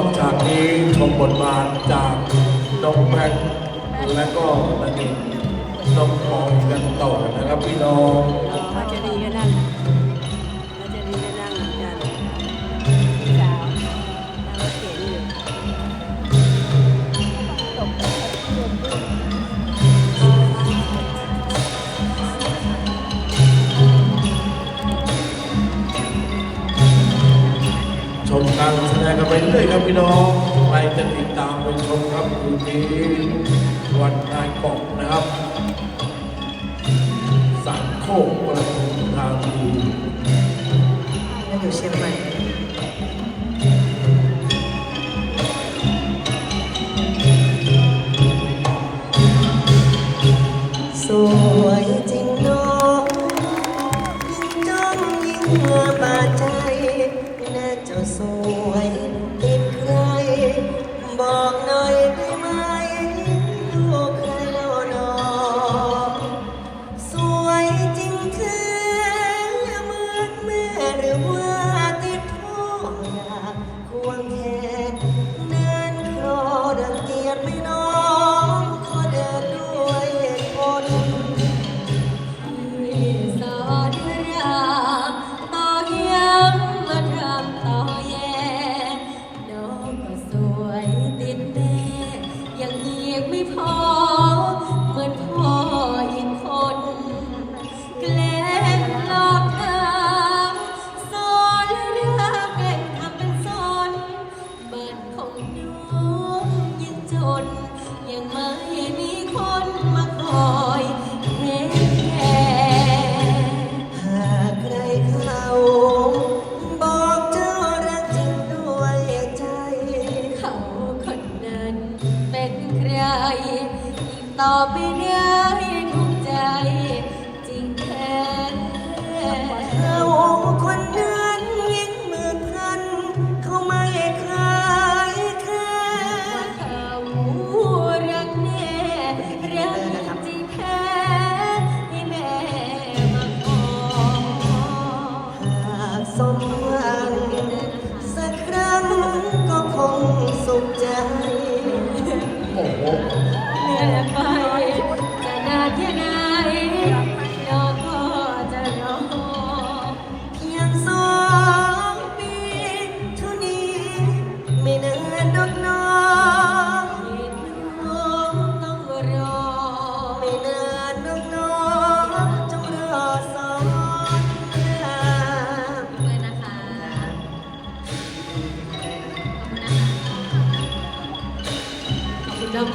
นอกจากนี้ชมบทบาทจากน้องแม็กและก็นันเองน้องพอยกันต่อนะครับพี่น้อง แนนกันไปเรื่อยครับพี่น้องใครจะติดตามไปชมครับอยู่ที่วันนายกอกนะครับสามโคกประทุมธานีอยู่เชียงใหม่ สวยเป็นใครบอก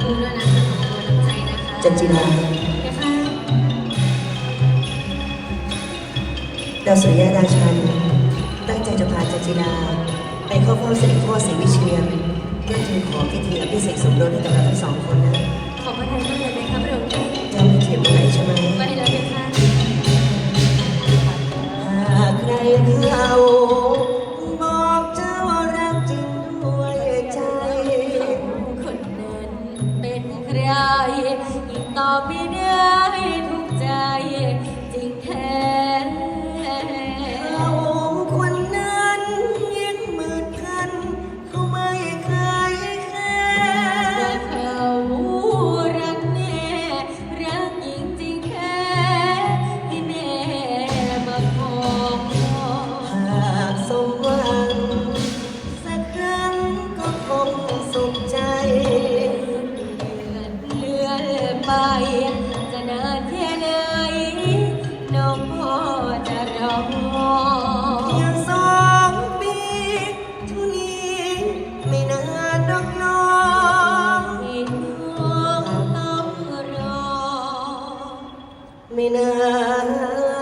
จนะคะจันจิราดาวสุริยะราชันตั้งใจจะพาจันจิราไปเข้าเฝ้เสด็จพ่อศรีวิเชียรเพื่อทูลขอพิธีอภิเษกสมรสให้กับเราทั้งสองคนนะขอบพระทัยมากเลยนะคะพระองค์เจ้าไม่เขียนอะไรใช่ไหม ไม่นาน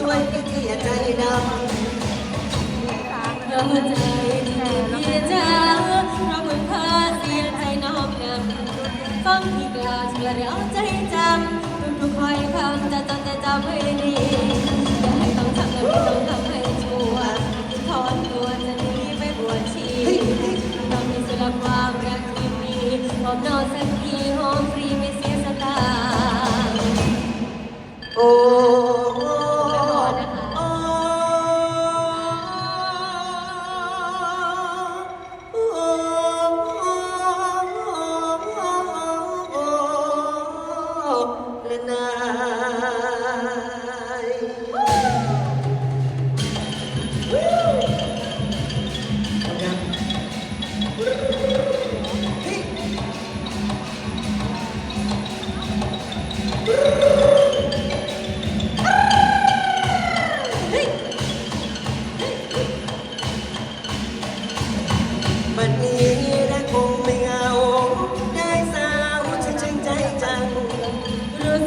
ด้วยพี่ที่ใจดำเราใจพี่จ้าเราเพิ่งพาเสียใจน้องนำฟังที่กล่าวเชื่อเราใจจำทุกทุกๆคอยคำจะจดจะจำให้ดีอย่าให้ต้องทำและไม่ต้องทำให้ชั่วถอนตัวจะหนีไปบวชชีเรามีสุรความรักที่มีหอมนอนสักทีหอมฟรีไม่เสียสตางค์โอ้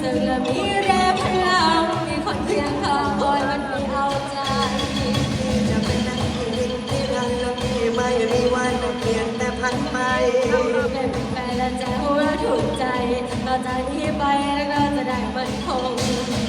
สึกและมีแรงพลังมีคนเคียงข้างคอยมันไม่เอาใจ จะเป็นนักที่ริงที่รังแล้วที่ไม่มีวันเปลี่ยนแต่พันไปเราเป็นแฟนและจะหัวถูกใจเราจากนี้ไปแล้วก็จะได้มันคง